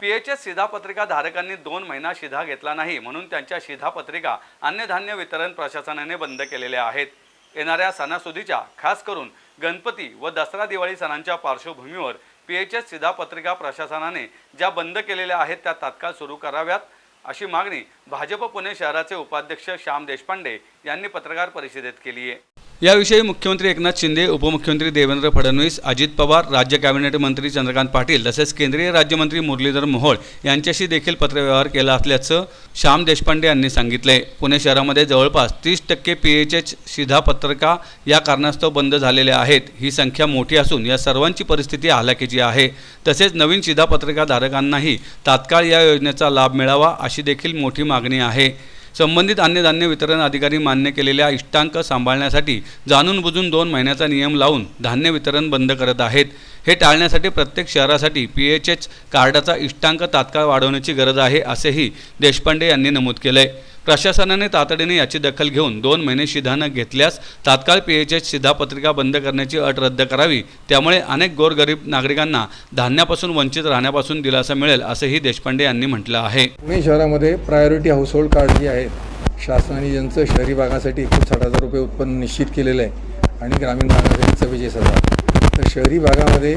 PHS शिधापत्रिका धारकांनी दोन महिना शिधा घेतला नाही म्हणून त्यांच्या शिधापत्रिका अन्नधान्य वितरण प्रशासनाने बंद केलेल्या आहेत. येणाऱ्या सणासुदीच्या खास करून गणपती व दसरा दिवाळी सणांच्या पार्श्वभूमीवर पीएचएस शिधापत्रिका प्रशासनाने ज्या बंद केलेल्या आहेत त्या तात्काळ सुरू कराव्यात अशी मागणी भाजप पुणे शहराचे उपाध्यक्ष श्याम देशपांडे यांनी पत्रकार परिषदेत केली आहे. याविषयी मुख्यमंत्री एकनाथ शिंदे उपमुख्यमंत्री देवेंद्र फडणवीस अजित पवार राज्य कॅबिनेट मंत्री चंद्रकांत पाटील तसेच केंद्रीय राज्यमंत्री मुरलीधर मोहोळ यांच्याशी देखील पत्रव्यवहार केला असल्याचं श्याम देशपांडे यांनी सांगितले. पुणे शहरामध्ये जवळपास तीस टक्के पी एच एच शिधापत्रका या कारणास्तव बंद झालेल्या आहेत. ही संख्या मोठी असून या सर्वांची परिस्थिती हालाकीची आहे. तसेच नवीन शिधापत्रिका धारकांनाही तात्काळ या योजनेचा लाभ मिळावा अशी देखील मोठी मागणी आहे. संबंधित अन्नधान्य वितरण अधिकारी मान्य केलेल्या इष्टांक सांभाळण्यासाठी जाणून बुजून दोन महिन्याचा नियम लावून धान्य वितरण बंद करत आहेत. हे टाळण्यासाठी प्रत्येक शहरासाठी पी एच एच कार्डाचा इष्टांक तात्काळ वाढवण्याची गरज आहे असेही देशपांडे यांनी नमूद केलं आहे प्रशासनाने तातडीने याची दखल घेऊन दोन महिने शिधानं घेतल्यास तात्काळ पी एच शिधापत्रिका बंद करण्याची अट रद्द करावी. त्यामुळे अनेक गोरगरीब नागरिकांना धान्यापासून वंचित राहण्यापासून दिलासा मिळेल असंही देशपांडे यांनी म्हटलं आहे. पुणे शहरामध्ये प्रायोरिटी हाऊसहोल्ड कार्ड जी आहेत शासनाने ज्यांचं शहरी भागासाठी एकूण साठ हजार रुपये उत्पन्न निश्चित केलेलं आहे आणि ग्रामीण भागासाठी चव्वेचाळीस हजार तर शहरी भागामध्ये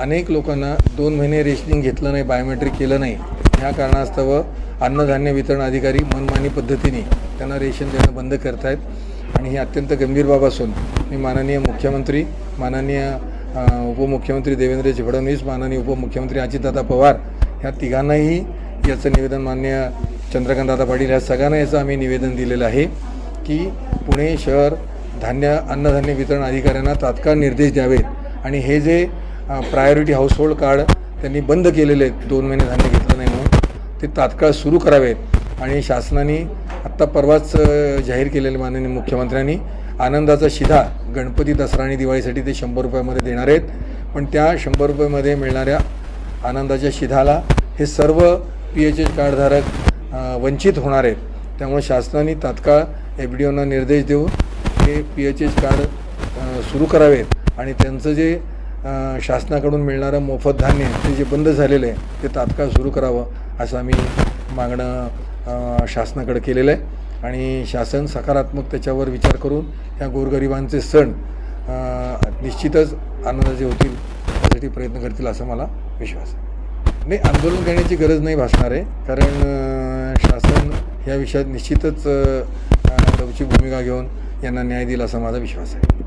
अनेक लोकांना दोन महिने रेशनिंग घेतलं नाही बायोमेट्रिक केलं नाही. ह्या कारणास्तव अन्नधान्य वितरण अधिकारी मनमानी पद्धतीने त्यांना रेशन देणं बंद करत आहेत आणि ही अत्यंत गंभीर बाब असून मी माननीय मुख्यमंत्री माननीय उपमुख्यमंत्री देवेंद्रजी फडणवीस माननीय उपमुख्यमंत्री अजितदादा पवार ह्या तिघांनाही याचं निवेदन मान्य चंद्रकांतदादा पाटील ह्या सगळ्यांना याचं आम्ही निवेदन दिलेलं आहे की पुणे शहर धान्य अन्नधान्य वितरण अधिकाऱ्यांना तात्काळ निर्देश द्यावेत. आणि हे जे प्रायोरिटी हाऊसहोल्ड कार्ड त्यांनी बंद केलेले आहेत. दोन महिने धान्य घेतलं नाही म्हणून. ते तात्काळ सुरू करावेत. आणि शासनाने आत्ता परवाच जाहीर केलेले माननीय मुख्यमंत्र्यांनी आनंदाचा शिधा गणपती दसरा आणि दिवाळीसाठी ते शंभर रुपयामध्ये देणार आहेत. पण त्या शंभर रुपयामध्ये मिळणाऱ्या आनंदाच्या शिधाला हे सर्व पी एच एच कार्डधारक वंचित होणार आहेत. त्यामुळे शासनाने तात्काळ एफ डी ओना निर्देश देऊन हे पी एच एच कार्ड सुरू करावेत. आणि त्यांचं जे शासनाकडून मिळणारं मोफत धान्य ते जे बंद झालेलं आहे ते तात्काळ सुरू करावं असं आम्ही मागणं शासनाकडे केलेलं आहे. आणि शासन सकारात्मक त्याच्यावर विचार करून ह्या गोरगरिबांचे सण निश्चितच आनंदाचे होतील त्यासाठी प्रयत्न करतील असा मला विश्वास आहे. नाही आंदोलन करण्याची गरज नाही भासणार आहे कारण शासन या विषयात निश्चितच लवची भूमिका घेऊन यांना न्याय दिला असा माझा विश्वास आहे.